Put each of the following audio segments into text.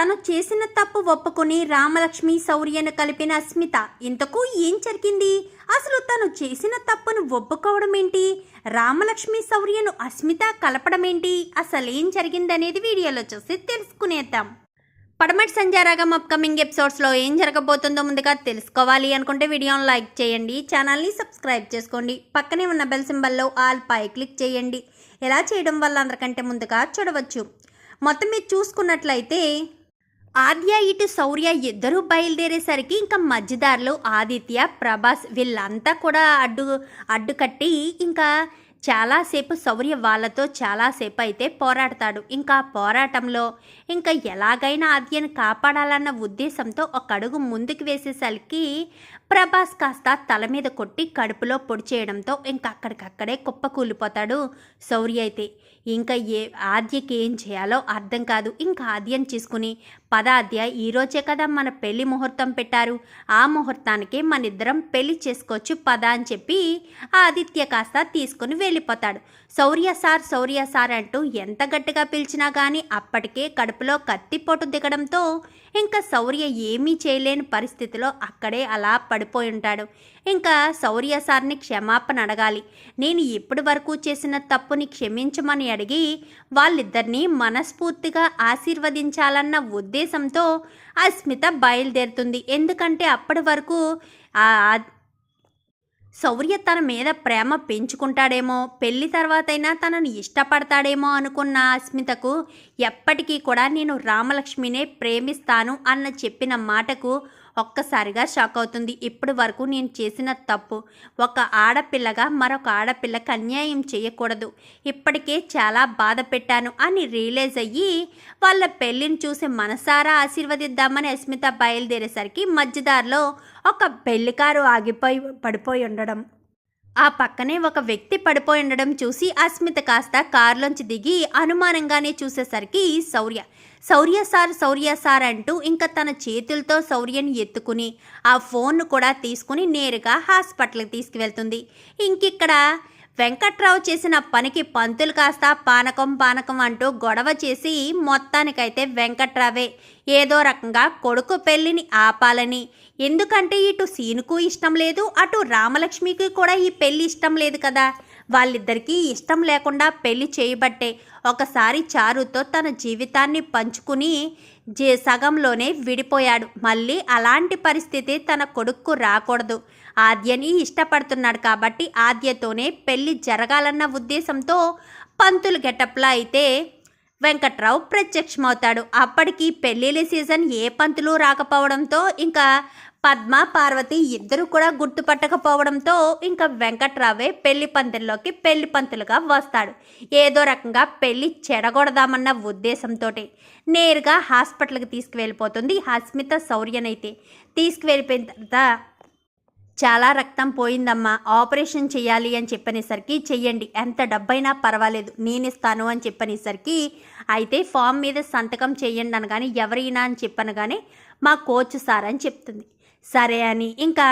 తను చేసిన తప్పు ఒప్పుకొని రామలక్ష్మి శౌర్యను కలిపిన అస్మిత ఇంతకు ఏం జరిగింది? అసలు తను చేసిన తప్పును ఒప్పుకోవడం ఏంటి? రామలక్ష్మి శౌర్యను అస్మిత కలపడం ఏంటి? అసలేం జరిగిందనేది వీడియోలో చూసి తెలుసుకునేద్దాం. పడమటి సంజారాగం అప్కమింగ్ ఎపిసోడ్స్లో ఏం జరగబోతుందో ముందుగా తెలుసుకోవాలి అనుకుంటే వీడియోను లైక్ చేయండి ఛానల్ని సబ్స్క్రైబ్ చేసుకోండి పక్కనే ఉన్న బెల్ సింబల్లో ఆల్ పై క్లిక్ చేయండి. ఇలా చేయడం వల్ల అందరికంటే ముందుగా చూడవచ్చు. మొత్తం మీరు చూసుకున్నట్లయితే ఆద్య ఇటు శౌర్య ఇద్దరూ బయలుదేరేసరికి ఇంకా మధ్యదారిలో ఆదిత్య ప్రభాస్ వీళ్ళంతా కూడా అడ్డు అడ్డు కట్టి ఇంకా చాలాసేపు శౌర్య వాళ్ళతో చాలాసేపు అయితే పోరాడతాడు. ఇంకా పోరాటంలో ఇంకా ఎలాగైనా ఆద్యను కాపాడాలన్న ఉద్దేశంతో ఒక అడుగు ముందుకు వేసేసరికి ప్రభాస్ కాస్త తల మీద కొట్టి కడుపులో పొడి చేయడంతో ఇంకా అక్కడికక్కడే కుప్పకూలిపోతాడు శౌర్య అయితే. ఇంకా ఏ ఆద్యకి ఏం చేయాలో అర్థం కాదు. ఇంకా ఆద్యం చేసుకుని పద ఆద్య ఈరోజే కదా మన పెళ్ళి ముహూర్తం పెట్టారు. ఆ ముహూర్తానికి మన ఇద్దరం పెళ్ళి చేసుకోవచ్చు పద అని చెప్పి ఆదిత్య కాస్త తీసుకుని వెళ్ళిపోతాడు. శౌర్య సార్ శౌర్య సార్ అంటూ ఎంత గట్టిగా పిలిచినా కానీ అప్పటికే కడుపులో కత్తిపోటు దిగడంతో ఇంకా శౌర్య ఏమీ చేయలేని పరిస్థితిలో అక్కడే అలా పడిపోయి ఉంటాడు. ఇంకా శౌర్య సార్ని క్షమాపణ అడగాలి. నేను ఇప్పటి వరకు చేసిన తప్పుని క్షమించమని అడిగి వాళ్ళిద్దరినీ మనస్ఫూర్తిగా ఆశీర్వదించాలన్న ఉద్దేశంతో అస్మిత బయలుదేరుతుంది. ఎందుకంటే అప్పటి వరకు శౌర్య తన మీద ప్రేమ పెంచుకుంటాడేమో పెళ్ళి తర్వాతైనా తనను ఇష్టపడతాడేమో అనుకున్న అస్మితకు ఎప్పటికీ కూడా నేను రామలక్ష్మినే ప్రేమిస్తాను అన్న చెప్పిన మాటకు ఒక్కసారిగా షాక్ అవుతుంది. ఇప్పటి వరకు నేను చేసిన తప్పు ఒక ఆడపిల్లగా మరొక ఆడపిల్లకి అన్యాయం చేయకూడదు. ఇప్పటికే చాలా బాధ పెట్టాను అని రియలైజ్ అయ్యి వాళ్ళ పెళ్ళిని చూసి మనసారా ఆశీర్వదిద్దామని అస్మిత బయలుదేరేసరికి మధ్యదారిలో ఒక పెళ్ళికారు ఆగిపోయి పడిపోయి ఉండడం. ఆ పక్కనే ఒక వ్యక్తి పడిపోయి ఉండడం చూసి అస్మిత కాస్త కారులోంచి దిగి అనుమానంగానే చూసేసరికి శౌర్య శౌర్య సార్ శౌర్య సార్ అంటూ ఇంకా తన చేతులతో శౌర్యని ఎత్తుకుని ఆ ఫోన్ను కూడా తీసుకుని నేరుగా హాస్పిటల్కి తీసుకువెళ్తుంది. ఇంకిక్కడ వెంకట్రావు చేసిన పనికి పంతులు కాస్త పానకం పానకం అంటూ గొడవ చేసి మొత్తానికైతే వెంకట్రావే. ఏదో రకంగా కొడుకు పెళ్ళిని ఆపాలని. ఎందుకంటే ఇటు సీనుకు ఇష్టం లేదు అటు రామలక్ష్మికి కూడా ఈ పెళ్ళి ఇష్టం లేదు కదా. వాళ్ళిద్దరికీ ఇష్టం లేకుండా పెళ్ళి చేయబట్టే ఒకసారి చారుతో తన జీవితాన్ని పంచుకుని జే సగంలోనే విడిపోయాడు. మళ్ళీ అలాంటి పరిస్థితి తన కొడుక్కు రాకూడదు. ఆద్యని ఇష్టపడుతున్నాడు కాబట్టి ఆద్యతోనే పెళ్ళి జరగాలన్న ఉద్దేశంతో పంతులు గెటప్లా అయితే వెంకట్రావు ప్రత్యక్షమవుతాడు. అప్పటికి పెళ్ళిళ్ళ సీజన్ ఏ పంతులు రాకపోవడంతో ఇంకా పద్మ పార్వతి ఇద్దరు కూడా గుర్తుపట్టకపోవడంతో ఇంకా వెంకట్రావే పెళ్ళి పంతుల్లోకి పెళ్ళి పంతులుగా వస్తాడు. ఏదో రకంగా పెళ్ళి చెడగొడదామన్న ఉద్దేశంతో నేరుగా హాస్పిటల్కి తీసుకువెళ్ళిపోతుంది హస్మిత శౌర్యనైతే. తీసుకువెళ్ళిపోయిన తర్వాత చాలా రక్తం పోయిందమ్మా ఆపరేషన్ చేయాలి అని చెప్పనేసరికి చెయ్యండి ఎంత డబ్బైనా పర్వాలేదు నేనిస్తాను అని చెప్పనేసరికి అయితే ఫామ్ మీద సంతకం చేయండి అనగానే ఎవరైనా అని చెప్పనగానే మా కోచ్ సార్ అని చెప్తుంది. సరే అని ఇంకా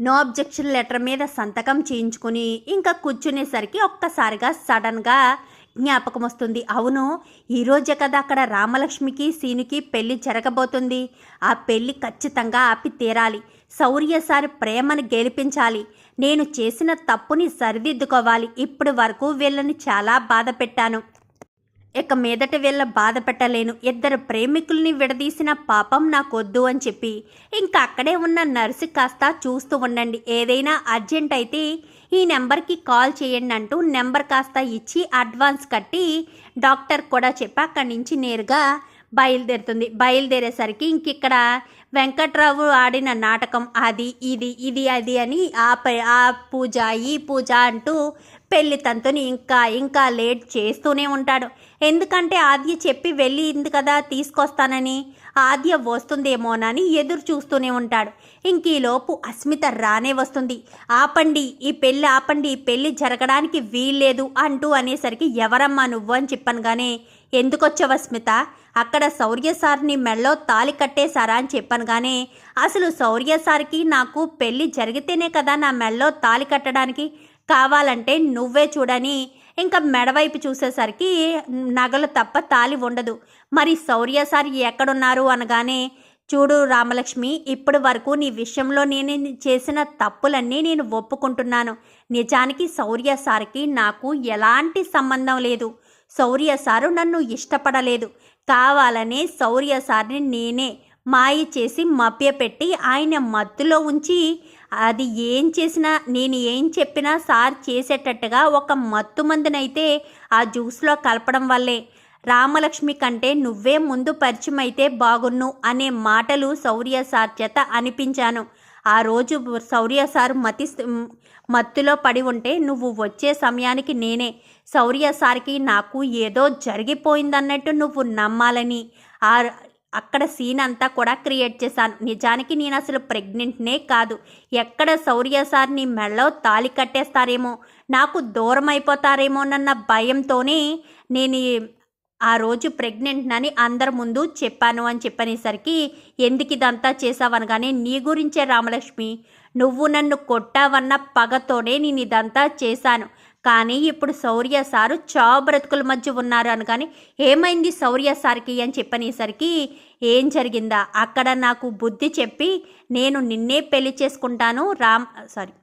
నో అబ్జెక్షన్ లెటర్ మీద సంతకం చేయించుకుని ఇంకా కూర్చునేసరికి ఒక్కసారిగా సడన్గా జ్ఞాపకం వస్తుంది. అవును ఈరోజే కదా అక్కడ రామలక్ష్మికి సీనుకి పెళ్ళి జరగబోతుంది. ఆ పెళ్ళి ఖచ్చితంగా ఆపి తీరాలి. శౌర్యసారి ప్రేమను గెలిపించాలి. నేను చేసిన తప్పుని సరిదిద్దుకోవాలి. ఇప్పటి వరకు వీళ్ళని చాలా బాధ పెట్టాను ఇక మీదట వీళ్ళ బాధ పెట్టలేను. ఇద్దరు ప్రేమికుల్ని విడదీసిన పాపం నాకొద్దు అని చెప్పి ఇంకా అక్కడే ఉన్న నర్సు కాస్త చూస్తూ ఉండండి. ఏదైనా అర్జెంట్ అయితే ఈ నెంబర్కి కాల్ చేయండి అంటూ నెంబర్ కాస్త ఇచ్చి అడ్వాన్స్ కట్టి డాక్టర్ కూడా చెప్పి అక్కడి నుంచి నేరుగా బయలుదేరుతుంది. బయలుదేరేసరికి ఇంక ఇక్కడ వెంకట్రావు ఆడిన నాటకం అది ఇది ఇది అది అని ఆ ప- ఆ పూజ ఈ పూజ అంటూ పెళ్ళి తంతుని ఇంకా ఇంకా లేట్ చేస్తూనే ఉంటాడు. ఎందుకంటే ఆద్య చెప్పి వెళ్ళింది కదా తీసుకొస్తానని. ఆద్య వస్తుందేమోనని ఎదురు చూస్తూనే ఉంటాడు. ఇంక ఈలోపు అస్మిత రానే వస్తుంది. ఆపండి ఈ పెళ్ళి ఆపండి ఈ పెళ్ళి జరగడానికి వీల్లేదు అంటూ అనేసరికి ఎవరమ్మా నువ్వు? అని చెప్పనుగానే ఎందుకొచ్చావు అస్మిత? అక్కడ శౌర్య సార్ని మెళ్ళో తాలి కట్టేశారా? అని చెప్పాను కానీ అసలు శౌర్య సార్కి నాకు పెళ్ళి జరిగితేనే కదా నా మెళ్ళో తాలి కట్టడానికి కావాలంటే నువ్వే చూడని. ఇంకా మెడవైపు చూసేసరికి నగలు తప్ప తాలి ఉండదు. మరి శౌర్య సార్ ఎక్కడున్నారు అనగానే చూడు రామలక్ష్మి ఇప్పటి వరకు నీ విషయంలో నేను చేసిన తప్పులన్నీ నేను ఒప్పుకుంటున్నాను. నిజానికి శౌర్య సార్కి నాకు ఎలాంటి సంబంధం లేదు. శౌర్య సారు నన్ను ఇష్టపడలేదు. కావాలనే శౌర్య సార్ని నేనే మాయ చేసి మభ్యపెట్టి ఆయన మత్తులో ఉంచి అది ఏం చేసినా నేను ఏం చెప్పినా సార్ చేసేటట్టుగా ఒక మత్తు మందునైతే ఆ జ్యూస్లో కలపడం వల్లే. రామలక్ష్మి కంటే నువ్వే ముందు పరిచయం అయితే బాగున్ను అనే మాటలు శౌర్య సార్ చేత అనిపించాను. ఆ రోజు శౌర్య సార్ మతి మత్తులో పడి ఉంటే నువ్వు వచ్చే సమయానికి నేనే. శౌర్య సార్కి నాకు ఏదో జరిగిపోయిందన్నట్టు నువ్వు నమ్మాలని. ఆ అక్కడ సీన్ అంతా కూడా క్రియేట్ చేశాను. నిజానికి నేను అసలు ప్రెగ్నెంట్నే కాదు. ఎక్కడ శౌర్య సార్ నీ మెళ్ళో తాలి కట్టేస్తారేమో నాకు దూరం అయిపోతారేమోనన్న భయంతోనే నేను ఆ రోజు ప్రెగ్నెంట్ అని అందరి ముందు చెప్పాను అని చెప్పనేసరికి ఎందుకు ఇదంతా చేసావనగానే నీ గురించే రామలక్ష్మి. నువ్వు నన్ను కొట్టావన్న పగతోనే నేను ఇదంతా చేశాను. కానీ ఇప్పుడు శౌర్య సారు చావు బ్రతుకుల మధ్య ఉన్నారు అనగాని ఏమైంది శౌర్య సార్కి అని చెప్పనేసరికి ఏం జరిగిందా? అక్కడ నాకు బుద్ధి చెప్పి నేను నిన్నే పెళ్ళి చేసుకుంటాను రామ్ సారీ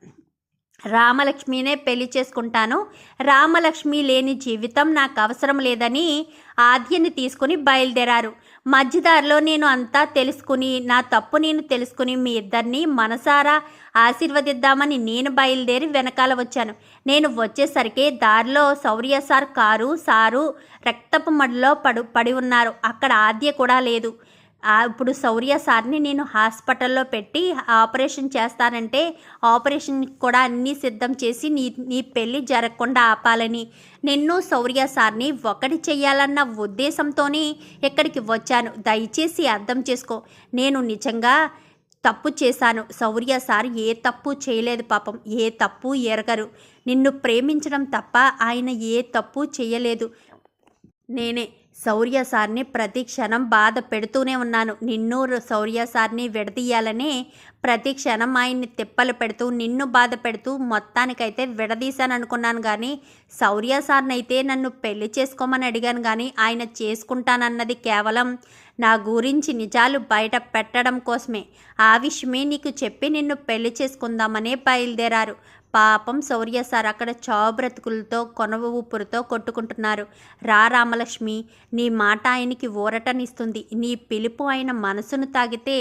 రామలక్ష్మినే పెళ్ళి చేసుకుంటాను రామలక్ష్మి లేని జీవితం నాకు అవసరం లేదని ఆద్యని తీసుకుని బయలుదేరారు. మధ్యదారిలో నేను అంతా తెలుసుకుని నా తప్పు నేను తెలుసుకుని మీ ఇద్దరిని మనసారా ఆశీర్వదిద్దామని నేను బయలుదేరి వెనకాల వచ్చాను. నేను వచ్చేసరికి దారిలో శౌర్య సార్ కారు సారు రక్తపు మడిలో పడు పడి ఉన్నారు. అక్కడ ఆద్య కూడా లేదు. ఇప్పుడు శౌర్య సార్ని నేను హాస్పిటల్లో పెట్టి ఆపరేషన్ చేస్తానంటే ఆపరేషన్ కూడా అన్నీ సిద్ధం చేసి నీ నీ పెళ్ళి జరగకుండా ఆపాలని. నిన్ను శౌర్య సార్ని ఒకటి చేయాలన్న ఉద్దేశంతోనే ఇక్కడికి వచ్చాను. దయచేసి అర్థం చేసుకో. నేను నిజంగా తప్పు చేశాను. శౌర్య సార్ ఏ తప్పు చేయలేదు పాపం. ఏ తప్పు ఎరగరు. నిన్ను ప్రేమించడం తప్ప ఆయన ఏ తప్పు చేయలేదు. నేనే శౌర్య సార్ని ప్రతి క్షణం బాధ పెడుతూనే ఉన్నాను. నిన్ను శౌర్య సార్ని విడదీయాలనే ప్రతి క్షణం ఆయన్ని తిప్పలు పెడుతూ నిన్ను బాధ పెడుతూ మొత్తానికైతే విడదీశాను అనుకున్నాను కానీ శౌర్య సార్ని అయితే నన్ను పెళ్ళి చేసుకోమని అడిగాను కానీ ఆయన చేసుకుంటానన్నది కేవలం నా గురించి నిజాలు బయట పెట్టడం కోసమే. ఆ విషయమే నీకు చెప్పి నిన్ను పెళ్ళి చేసుకుందామనే బయలుదేరారు. పాపం శౌర్య సార్ అక్కడ చావు బ్రతుకులతో కొనవ ఊపురుతో కొట్టుకుంటున్నారు. రా రామలక్ష్మి నీ మాట ఆయనకి ఊరటనిస్తుంది. నీ పిలుపు ఆయన మనసును తాగితే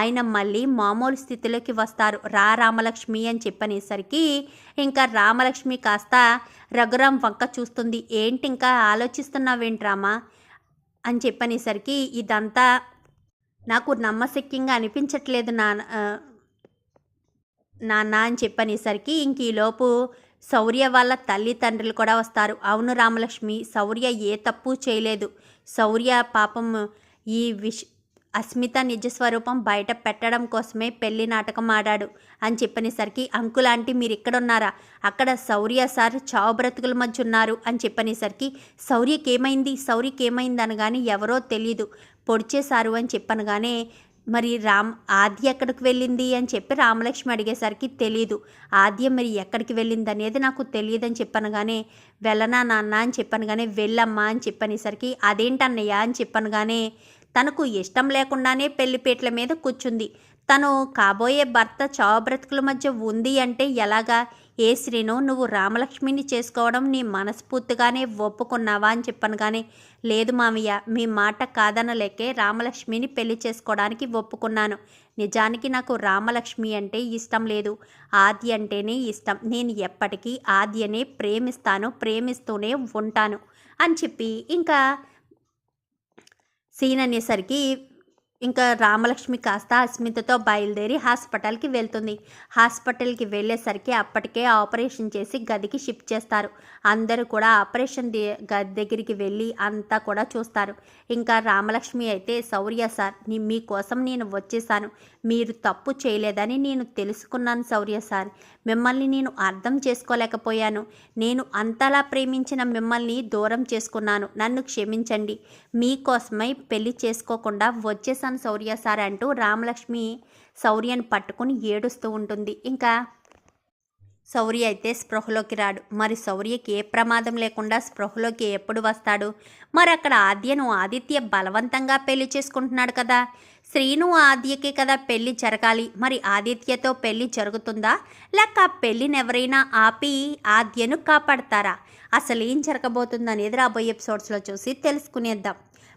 ఆయన మళ్ళీ మామూలు స్థితిలోకి వస్తారు. రా రామలక్ష్మి అని చెప్పనేసరికి ఇంకా రామలక్ష్మి కాస్త రఘురాం వంక చూస్తుంది. ఏంటి ఇంకా ఆలోచిస్తున్నావేంటి రామా అని చెప్పనేసరికి ఇదంతా నాకు నమ్మశక్యంగా అనిపించట్లేదు నా నాన్న అని చెప్పనేసరికి ఇంక ఈలోపు శౌర్య వాళ్ళ తల్లిదండ్రులు కూడా వస్తారు. అవును రామలక్ష్మి శౌర్య ఏ తప్పు చేయలేదు. శౌర్య పాపం ఈ విష్ అస్మిత నిజస్వరూపం బయట పెట్టడం కోసమే పెళ్ళి నాటకం ఆడాడు అని చెప్పనేసరికి అంకుల్ ఆంటీ మీరు ఇక్కడ ఉన్నారా అక్కడ శౌర్య సార్ చావు బ్రతుకుల మధ్య ఉన్నారు అని చెప్పనేసరికి శౌర్యకేమైంది? ఏమైంది శౌర్యకి ఏమైంది అనగానే ఎవరో తెలీదు. పొడిచేశారు అని చెప్పనగానే మరి రామ్ ఆద్య ఎక్కడికి వెళ్ళింది అని చెప్పి రామలక్ష్మి అడిగేసరికి తెలీదు. ఆద్య మరి ఎక్కడికి వెళ్ళింది అనేది నాకు తెలియదు అని చెప్పనగానే వెళ్ళనా నాన్న అని చెప్పనగానే వెళ్ళమ్మా అని చెప్పనేసరికి అదేంటన్నయ్య? అని చెప్పనగానే తనకు ఇష్టం లేకుండానే పెళ్ళిపేట్ల మీద కూర్చుంది. తను కాబోయే భర్త చావు బ్రతుకుల మధ్య ఉంది అంటే ఎలాగా? ఏ శ్రీను నువ్వు రామలక్ష్మిని చేసుకోవడం నీ మనస్ఫూర్తిగానే ఒప్పుకున్నావా అని చెప్పాను కానీ లేదు మామయ్య మీ మాట కాదనలేకే రామలక్ష్మిని పెళ్ళి చేసుకోవడానికి ఒప్పుకున్నాను. నిజానికి నాకు రామలక్ష్మి అంటే ఇష్టం లేదు. ఆది అంటేనే ఇష్టం. నేను ఎప్పటికీ ఆద్యనే ప్రేమిస్తాను ప్రేమిస్తూనే ఉంటాను అని చెప్పి ఇంకా సీన్ అనేసరికి ఇంకా రామలక్ష్మి కాస్త అస్మితతో బయలుదేరి హాస్పిటల్కి వెళ్తుంది. హాస్పిటల్కి వెళ్ళేసరికి అప్పటికే ఆపరేషన్ చేసి గదికి షిఫ్ట్ చేస్తారు. అందరూ కూడా ఆపరేషన్ గది దగ్గరికి వెళ్ళి అంతా కూడా చూస్తారు. ఇంకా రామలక్ష్మి అయితే శౌర్య సార్ మీకోసం నేను వచ్చేసాను. మీరు తప్పు చేయలేదని నేను తెలుసుకున్నాను శౌర్య సార్. మిమ్మల్ని నేను అర్థం చేసుకోలేకపోయాను. నేను అంతలా ప్రేమించిన మిమ్మల్ని దూరం చేసుకున్నాను. నన్ను క్షమించండి. మీకోసమై పెళ్ళి చేసుకోకుండా వచ్చేసాను శౌర్య సార్ అంటూ రామలక్ష్మి శౌర్యను పట్టుకుని ఏడుస్తూ ఉంటుంది. ఇంకా శౌర్య అయితే స్పృహలోకి రాడు. మరి శౌర్యకి ఏ ప్రమాదం లేకుండా స్పృహలోకి ఎప్పుడు వస్తాడు? మరి అక్కడ ఆద్యను ఆదిత్య బలవంతంగా పెళ్ళి చేసుకుంటున్నాడు కదా. శ్రీను ఆద్యకి కదా పెళ్ళి జరగాలి. మరి ఆదిత్యతో పెళ్ళి జరుగుతుందా? లేక ఆ పెళ్ళిని ఎవరైనా ఆపి ఆద్యను కాపాడతారా? అసలు ఏం జరగబోతుందనేది రాబోయే ఎపిసోడ్స్లో చూసి తెలుసుకునేద్దాం.